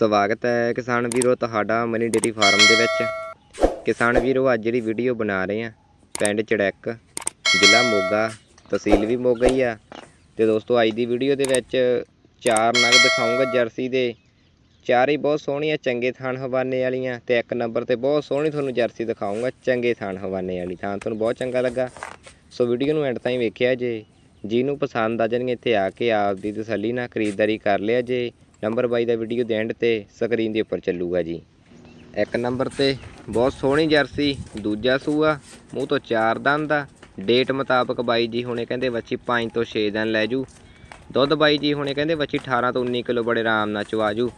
ਸਵਾਗਤ ਹੈ ਕਿਸਾਨ ਵੀਰੋ ਤੁਹਾਡਾ ਮਨੀ ਡੇਰੀ ਫਾਰਮ ਦੇ ਵਿੱਚ। ਕਿਸਾਨ ਵੀਰੋ, ਅੱਜ ਜਿਹੜੀ ਵੀਡੀਓ ਬਣਾ ਰਹੇ ਆ ਪਿੰਡ ਚੜੈਕ, ਜ਼ਿਲ੍ਹਾ ਮੋਗਾ, ਤਹਿਸੀਲ ਵੀ ਮੋਗਾ ਹੀ ਆ। ਤੇ ਦੋਸਤੋ, ਅੱਜ ਦੀ ਵੀਡੀਓ ਦੇ ਵਿੱਚ ਚਾਰ ਨਗ ਦਿਖਾਉਂਗਾ ਜਰਸੀ ਦੇ। ਚਾਰ ਹੀ ਬਹੁਤ ਸੋਹਣੀਆਂ ਚੰਗੇ ਥਾਣ ਹਵਾਨੇ ਵਾਲੀਆਂ ਤੇ ਇੱਕ ਨੰਬਰ ਤੇ ਬਹੁਤ ਸੋਹਣੀ ਤੁਹਾਨੂੰ ਜਰਸੀ ਦਿਖਾਉਂਗਾ ਚੰਗੇ ਥਾਣ ਹਵਾਨੇ ਵਾਲੀ। ਥਾਂ ਤੁਹਾਨੂੰ ਬਹੁਤ ਚੰਗਾ ਲੱਗਾ। ਸੋ ਵੀਡੀਓ ਨੂੰ ਐਂਡ ਤਾਈਂ ਵੇਖਿਆ ਜੇ। ਜਿਹਨੂੰ ਪਸੰਦ ਆ ਜਾਣਗੇ ਇੱਥੇ ਆ ਕੇ ਆਪ ਦੀ ਤਸੱਲੀ ਨਾਲ ਖਰੀਦਦਾਰੀ ਕਰ ਲਿਆ ਜੇ। ਨੰਬਰ 22 ਦਾ ਵੀਡੀਓ ਦੇ ਐਂਡ ਤੇ ਸਕਰੀਨ ਦੇ ਉੱਪਰ ਚੱਲੂਗਾ ਜੀ। ਇੱਕ ਨੰਬਰ ਤੇ ਬਹੁਤ ਸੋਹਣੀ ਜਰਸੀ, ਦੂਜਾ ਸੂਆ, ਮੂੰਹ ਤੋਂ ਚਾਰ ਦੰਦ ਦਾ ਡੇਟ ਮੁਤਾਬਕ ਬਾਈ ਜੀ ਹੁਣੇ ਕਹਿੰਦੇ ਬੱਚੀ 5 ਤੋਂ 6 ਦਿਨ ਲੈ ਜੂ। ਦੁੱਧ ਬਾਈ ਜੀ ਹੁਣੇ ਕਹਿੰਦੇ ਬੱਚੀ 18 ਤੋਂ 19 ਕਿਲੋ ਬੜੇ ਆਰਾਮ ਨਾਲ ਚਵਾ ਜੂ।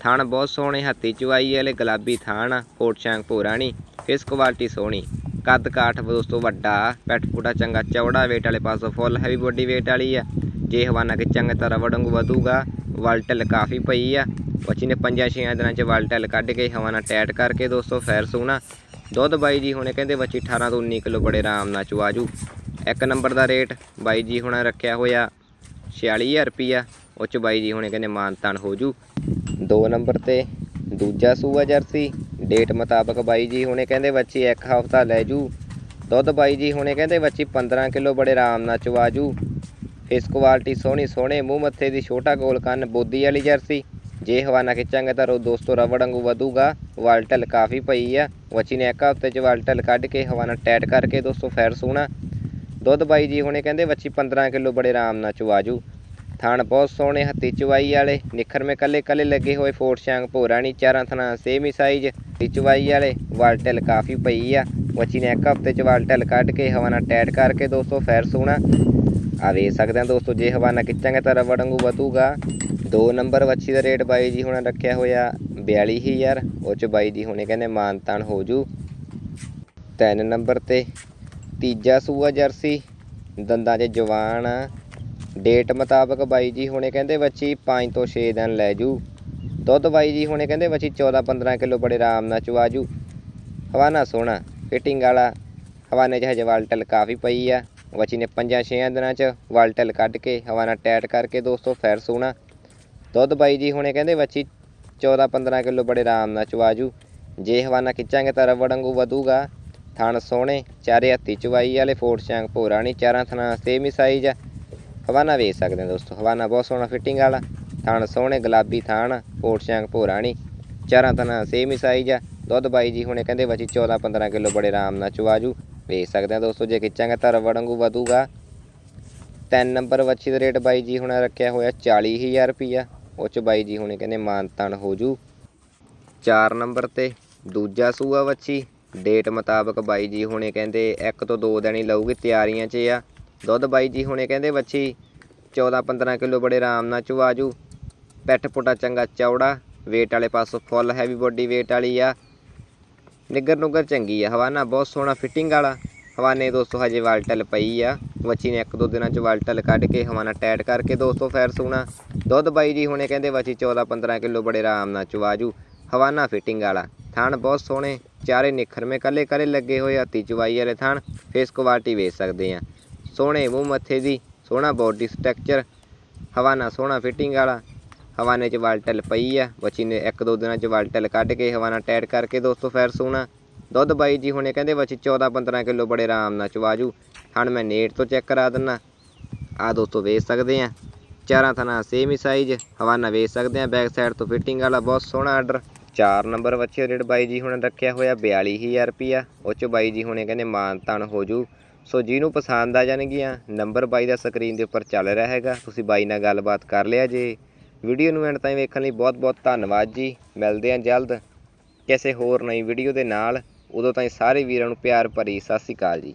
ਥਣ ਬਹੁਤ ਸੋਹਣੇ, ਹੱਥੀ ਚਵਾਈ ਵਾਲੇ, ਗੁਲਾਬੀ ਥਾਣ ਆ, ਕੋਟ ਸ਼ਾਂਗ ਭੋਰਾਣੀ ਫਿਸ ਕੁਆਲਿਟੀ ਸੋਹਣੀ। ਕੱਦ ਕਾਠ ਦੋਸਤੋ ਵੱਡਾ ਪੈਟ ਪੂਟਾ ਚੰਗਾ, ਚੌੜਾ weight ਵਾਲੇ ਪਾਸੋਂ ਫੁੱਲ ਹੈਵੀ ਬੋਡੀ weight ਵਾਲੀ ਆ। ਜੇ ਹਵਾਨਾ ਕਿ ਖਿੱਚਾਂਗੇ ਤਰ੍ਹਾਂ ਵੜੰਗ ਵਧੂਗਾ ਵਲਟਲ ਕਾਫੀ ਪਈ ਆ। ਬੱਚੀ ਨੇ ਪੰਜਾਂ ਛੇਆਂ ਦਿਨਾਂ ਚ ਵਲਟਲ ਕੱਢ ਕੇ ਹਵਾ ਨਾਲ ਟੈਟ ਕਰਕੇ ਦੋਸਤੋ ਫੈਰ ਸੋਹਣਾ। ਦੁੱਧ ਬਾਈ ਜੀ ਹੁਣੇ ਕਹਿੰਦੇ ਬੱਚੀ 18 ਤੋਂ 19 ਕਿਲੋ ਬੜੇ ਆਰਾਮ ਨਾਲ ਚਵਾਜੂ ਇੱਕ ਨੰਬਰ ਦਾ ਰੇਟ ਬਾਈ ਜੀ ਹੁਣੇ ਰੱਖਿਆ ਹੋਇਆ 46000 ਰੁਪਿਆ ਉਹ ਚ ਬਾਈ ਜੀ ਹੁਣੇ ਕਹਿੰਦੇ ਮਾਨਤਾਨ ਹੋ ਜੂ। ਦੋ ਨੰਬਰ ਤੇ ਦੂਜਾ ਸੂਆ ਜਰਸੀ। ਡੇਟ ਮੁਤਾਬਕ ਬਾਈ ਜੀ ਹੁਣੇ ਕਹਿੰਦੇ ਬੱਚੀ ਇੱਕ ਹਫ਼ਤਾ ਲੈ ਜੂ। ਦੁੱਧ ਬਾਈ ਜੀ ਹੁਣੇ ਕਹਿੰਦੇ ਬੱਚੀ 15 ਕਿਲੋ ਬੜੇ ਆਰਾਮ ਨਾਲ ਚਵਾਜੂ ਫੇਸ ਕੁਆਲਿਟੀ ਸੋਹਣੀ, ਸੋਹਣੇ ਮੂੰਹ ਮੱਥੇ ਦੀ ਛੋਟਾ ਗੋਲ ਕੰਨ ਬੋਦੀ ਵਾਲੀ ਜਰਸੀ। ਜੇ ਹਵਾਨਾ ਖਿੱਚਾਂਗੇ ਤਾਂ ਦੋਸਤੋ ਰਬੜ ਵਾਂਗੂ ਵਧੂਗਾ। ਵਾਲਟਲ ਕਾਫੀ ਪਈ ਆ। ਬੱਚੀ ਨੇ ਇੱਕ ਹਫ਼ਤੇ ਚ ਵਾਲਟਲ ਕੱਢ ਕੇ ਹਵਾਨਾ ਟੈਟ ਕਰਕੇ ਦੋਸਤੋ ਫੈਰ ਸੋਹਣਾ ਦੁੱਧ ਬਾਈ ਜੀ ਹੁਣੇ ਕਹਿੰਦੇ ਵੱਛੀ 15 ਕਿਲੋ ਬੜੇ ਆਰਾਮ ਨਾਲ ਚਵਾਜੂ ਥਣ ਬਹੁਤ ਸੋਹਣੇ ਹੱਤੀ ਚਵਾਈ ਵਾਲੇ। ਨਿਖਰ ਮੇ ਕੱਲੇ ਕੱਲੇ ਲੱਗੇ ਹੋਏ ਫੋਟ ਸ਼ਾਂਗ ਭੋਰਾਣੀ ਚਾਰਾਂ ਥਣਾ ਸੇਮ ਹੀ ਸਾਈਜ਼ ਚਵਾਈ ਵਾਲੇ। ਵਾਲਟਲ ਕਾਫੀ ਪਈ ਆ। ਬੱਚੀ ਨੇ ਇੱਕ ਹਫ਼ਤੇ ਚ ਵਾਲਟਲ ਕੱਢ ਕੇ ਹਵਾਨਾ ਟੈਟ ਕਰਕੇ ਦੋਸਤੋ ਫੈਰ ਸੋਹਣਾ ਆ ਵੇਖ ਸਕਦੇ ਆ ਦੋਸਤੋ, ਜੇ ਹਵਾਨਾ ਖਿੱਚਾਂਗੇ ਤਾਂ ਰਬੜ ਵਾਂਗੂ ਵਧੂਗਾ। ਦੋ ਨੰਬਰ ਵੱਛੀ ਦਾ ਰੇਟ ਬਾਈ ਜੀ ਹੁਣ ਰੱਖਿਆ ਹੋਇਆ 42000 ਉਹ ਚ ਬਾਈ ਜੀ ਹੁਣੇ ਕਹਿੰਦੇ ਮਾਨਤਾਨ ਹੋ ਜੂ। ਤਿੰਨ ਨੰਬਰ ਤੇ ਤੀਜਾ ਸੂਆ ਜਰਸੀ, ਦੰਦਾਂ 'ਚ ਜਵਾਨ। ਆ ਡੇਟ ਮੁਤਾਬਕ ਬਾਈ ਜੀ ਹੁਣੇ ਕਹਿੰਦੇ ਬੱਚੀ 5 ਤੋਂ 6 ਦਿਨ ਲੈ ਜੂ। ਦੁੱਧ ਬਾਈ ਜੀ ਹੁਣੇ ਕਹਿੰਦੇ ਬੱਚੀ 14 15 ਕਿਲੋ ਬੜੇ ਆਰਾਮ ਨਾਲ ਚਵਾ ਜੂ। ਹਵਾਨਾ ਸੋਹਣਾ, ਫਿਟਿੰਗ ਵਾਲਾ, ਹਵਾਨੇ 'ਚ ਹਜੇ ਵਾਲਟਲ ਕਾਫੀ ਪਈ ਆ। ਬੱਚੀ ਨੇ ਪੰਜਾਂ ਛੇਆਂ ਦਿਨਾਂ 'ਚ ਵਾਲਟਲ ਕੱਢ ਕੇ ਹਵਾਨਾ ਟੈਟ ਕਰਕੇ ਦੋਸਤੋ ਫੈਰ ਸੋਹਣਾ ਦੁੱਧ ਬਾਈ ਜੀ ਹੁਣੇ ਕਹਿੰਦੇ ਬੱਚੀ 14 15 ਕਿਲੋ ਬੜੇ ਆਰਾਮ ਨਾਲ ਚਵਾਜੂ ਜੇ ਹਵਾਨਾ ਖਿੱਚਾਂਗੇ ਤਾਂ ਰਵੜ ਵਾਂਗੂ ਵਧੂਗਾ। ਥਣ ਸੋਹਣੇ, ਚਾਰੇ ਹੱਥੀ ਚਵਾਈ ਵਾਲੇ ਫੋਟ ਭੋਰਾ ਨਹੀਂ, ਚਾਰਾਂ ਥਣਾ ਸੇਮ ਹੀ ਸਾਈਜ਼ ਆ ਹਵਾਨਾ ਵੇਚ ਸਕਦੇ ਆ ਦੋਸਤੋ ਹਵਾਨਾ ਬਹੁਤ ਸੋਹਣਾ ਫਿਟਿੰਗ ਵਾਲਾ। ਥਣ ਸੋਹਣੇ, ਗੁਲਾਬੀ ਥਾਣ ਫੋਟ ਭੋਰਾ ਨਹੀਂ, ਚਾਰਾਂ ਥਣਾ ਸੇਮ ਹੀ ਸਾਈਜ਼ ਆ। ਦੁੱਧ ਬਾਈ ਜੀ ਹੁਣੇ ਕਹਿੰਦੇ ਬੱਚੀ 14 15 ਕਿਲੋ ਬੜੇ ਆਰਾਮ ਨਾਲ ਚਵਾਜੂ ਵੇਚ ਸਕਦੇ ਆ ਦੋਸਤੋ, ਜੇ ਖਿੱਚਾਂਗੇ ਤਾਂ ਰਬੜ ਵਾਂਗੂ ਵਧੂਗਾ। ਤਿੰਨ ਨੰਬਰ ਵੱਛੀ ਦਾ ਰੇਟ ਬਾਈ ਜੀ ਹੁਣ ਰੱਖਿਆ ਹੋਇਆ 40000 ਰੁਪਿਆ ਉਹ ਚ ਬਾਈ ਜੀ ਹੁਣੇ ਕਹਿੰਦੇ ਮਾਨਤਾਨ ਹੋ ਜੂ। ਚਾਰ ਨੰਬਰ ਤੇ ਦੂਜਾ ਸੂਆ ਵੱਛੀ। ਡੇਟ ਮੁਤਾਬਕ ਬਾਈ ਜੀ ਹੁਣੇ ਕਹਿੰਦੇ ਇੱਕ ਤੋਂ ਦੋ ਦਿਨ ਹੀ ਲਊਗੀ, ਤਿਆਰੀਆਂ 'ਚ ਆ। ਦੁੱਧ ਬਾਈ ਜੀ ਹੁਣੇ ਕਹਿੰਦੇ ਵੱਛੀ 14 15 ਕਿਲੋ ਬੜੇ ਆਰਾਮ ਨਾਲ ਚਵਾਜੂ ਪੈਠ ਪੁੱਟਾ ਚੰਗਾ ਚੌੜਾ। weight ਵਾਲੇ ਪਾਸੋਂ ਫੁੱਲ ਹੈਵੀ ਬੋਡੀ weight ਵਾਲੀ ਆ। ਨਿੱਗਰ ਨੁੱਗਰ ਚੰਗੀ ਆ। ਹਵਾਨਾ ਬਹੁਤ ਸੋਹਣਾ ਫਿਟਿੰਗ ਵਾਲਾ। ਹਵਾਨੇ ਦੋਸਤੋ ਹਜੇ ਵਾਲਟਲ ਪਈ ਆ। ਬੱਚੀ ਨੇ ਇੱਕ ਦੋ ਦਿਨਾਂ ਚ ਵਾਲਟਲ ਕੱਢ ਕੇ ਹਵਾਨਾ ਟੈਟ ਕਰਕੇ ਦੋਸਤੋ ਫੈਰ ਸੋਹਣਾ ਦੁੱਧ ਬਾਈ ਜੀ ਹੁਣੇ ਕਹਿੰਦੇ ਬੱਚੀ 14 15 ਕਿਲੋ ਬੜੇ ਆਰਾਮ ਨਾਲ ਚਵਾਜੂ ਹਵਾਨਾ ਫਿਟਿੰਗ ਵਾਲਾ। ਥਾਣ ਬਹੁਤ ਸੋਹਣੇ, ਚਾਰੇ ਨਿਖਰਮੇ ਕੱਲੇ ਕੱਲੇ ਲੱਗੇ ਹੋਏ ਹੱਤੀ ਚਵਾਈ ਵਾਲੇ ਥਾਣ ਫੇਸ ਕੁਆਲਟੀ ਵੇਚ ਸਕਦੇ ਆ। ਸੋਹਣੇ ਮੂੰਹ ਮੱਥੇ ਦੀ, ਸੋਹਣਾ ਬੋਡੀ ਸਟਰਕਚਰ ਹਵਾਨਾ ਸੋਹਣਾ ਫਿਟਿੰਗ ਵਾਲਾ। ਹਵਾਨੇ ਚ ਵਾਲਟਲ ਪਈ ਆ। ਬੱਚੀ ਨੇ ਇੱਕ ਦੋ ਦਿਨਾਂ ਚ ਵਾਲਟਲ ਕੱਢ ਕੇ ਹਵਾਨਾ ਟੈਟ ਕਰਕੇ ਦੋਸਤੋ ਫਿਰ ਸੋਹਣਾ ਦੁੱਧ ਬਾਈ ਜੀ ਹੁਣੇ ਕਹਿੰਦੇ ਬੱਚੀ 14 15 ਕਿਲੋ ਬੜੇ ਆਰਾਮ ਨਾਲ ਚਵਾਜੂ ਹਣ ਮੈਂ ਨੇਟ ਤੋਂ ਚੈੱਕ ਕਰਾ ਦਿੰਨਾ। ਆ ਦੋਸਤੋ ਵੇਚ ਸਕਦੇ ਆ। ਚਾਰਾਂ ਥਣਾ ਸੇਮ ਹੀ ਸਾਈਜ਼ ਹਵਾਨਾ ਵੇਚ ਸਕਦੇ ਆ। ਬੈਕ ਸਾਈਡ ਤੋਂ ਫਿਟਿੰਗ ਵਾਲਾ ਬਹੁਤ ਸੋਹਣਾ ਆਰਡਰ ਚਾਰ ਨੰਬਰ ਬੱਚੇ ਰੇਟ ਬਾਈ ਜੀ ਹੁਣੇ ਰੱਖਿਆ ਹੋਇਆ 42000 ਰੁਪਿਆ ਉਹ ਚ ਬਾਈ ਜੀ ਹੁਣੇ ਕਹਿੰਦੇ ਮਾਨ ਤਾਨ ਹੋ ਜੂ। ਸੋ ਜਿਹਨੂੰ ਪਸੰਦ ਆ ਜਾਣਗੀਆਂ ਨੰਬਰ ਬਾਈ ਦਾ ਸਕਰੀਨ ਦੇ ਉੱਪਰ ਚੱਲ ਰਿਹਾ ਹੈਗਾ। ਤੁਸੀਂ ਬਾਈ ਨਾਲ ਗੱਲਬਾਤ ਕਰ ਲਿਆ ਜੇ। ਵੀਡੀਓ ਨੂੰ ਐਂਡ ਤਾਈਂ ਵੇਖਣ ਲਈ ਬਹੁਤ ਬਹੁਤ ਧੰਨਵਾਦ ਜੀ। ਮਿਲਦੇ ਹਾਂ ਜਲਦ ਕਿਸੇ ਹੋਰ ਨਈ ਵੀਡੀਓ ਦੇ ਨਾਲ। ਉਦੋਂ ਤਾਈਂ ਸਾਰੇ ਵੀਰਾਂ ਨੂੰ ਪਿਆਰ ਭਰੀ ਸਤਿ ਸ਼੍ਰੀ ਅਕਾਲ ਜੀ।